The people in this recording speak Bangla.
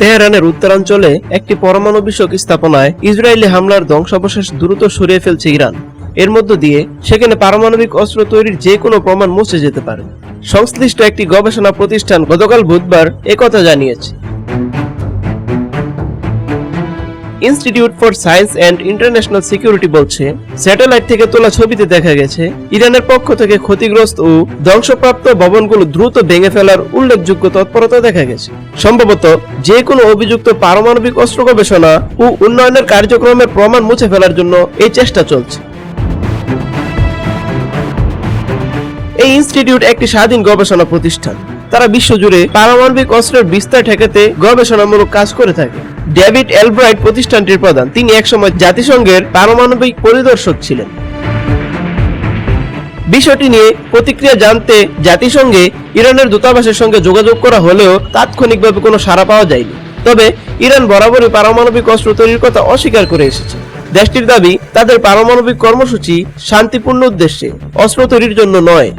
তেহরানের উত্তরাঞ্চলে একটি পরমাণু বিষয়ক স্থাপনায় ইসরায়েলি হামলার ধ্বংসাবশেষ দ্রুত সরিয়ে ফেলছে ইরান। এর মধ্য দিয়ে সেখানে পারমাণবিক অস্ত্র তৈরির যে কোনো প্রমাণ মুছে যেতে পারে। সংশ্লিষ্ট একটি গবেষণা প্রতিষ্ঠান গতকাল বুধবার একথা জানিয়েছে। Institute for Science and International Security বলছে, স্যাটেলাইট থেকে তোলা ছবিতে দেখা গেছে, ইরানের পক্ষ থেকে ক্ষতিগ্রস্ত ও ধ্বংসপ্রাপ্ত ভবনগুলো দ্রুত ভেঙে ফেলার উল্লেখযোগ্য তৎপরতা দেখা গেছে। সম্ভবত যে কোনো অভিযুক্ত পারমাণবিক অস্ত্র গবেষণা ও উন্নয়নের কার্যক্রমের প্রমাণ মুছে ফেলার জন্য এই চেষ্টা চলছে। এই ইনস্টিটিউট একটি স্বাধীন গবেষণা প্রতিষ্ঠান। তারা বিশ্বজুড়ে পারমাণবিক অস্ত্রের বিস্তার ঠেকাতে গবেষণামূলক কাজ করে থাকে। ডেভিড এলব্রাইট প্রতিষ্ঠানটির প্রধান। তিনি একসময় জাতিসংঘের পারমাণবিক পরিদর্শক ছিলেন। বিষয়টি নিয়ে প্রতিক্রিয়া জানতে জাতিসংঘে ইরানের দূতাবাসের সঙ্গে যোগাযোগ করা হলেও তাৎক্ষণিকভাবে কোনো সাড়া পাওয়া যায়নি। তবে ইরান বরাবরই পারমাণবিক অস্ত্র তৈরির কথা অস্বীকার করে এসেছে। দেশটির দাবি, তাদের পারমাণবিক কর্মসূচি শান্তিপূর্ণ উদ্দেশ্যে, অস্ত্র তৈরির জন্য নয়।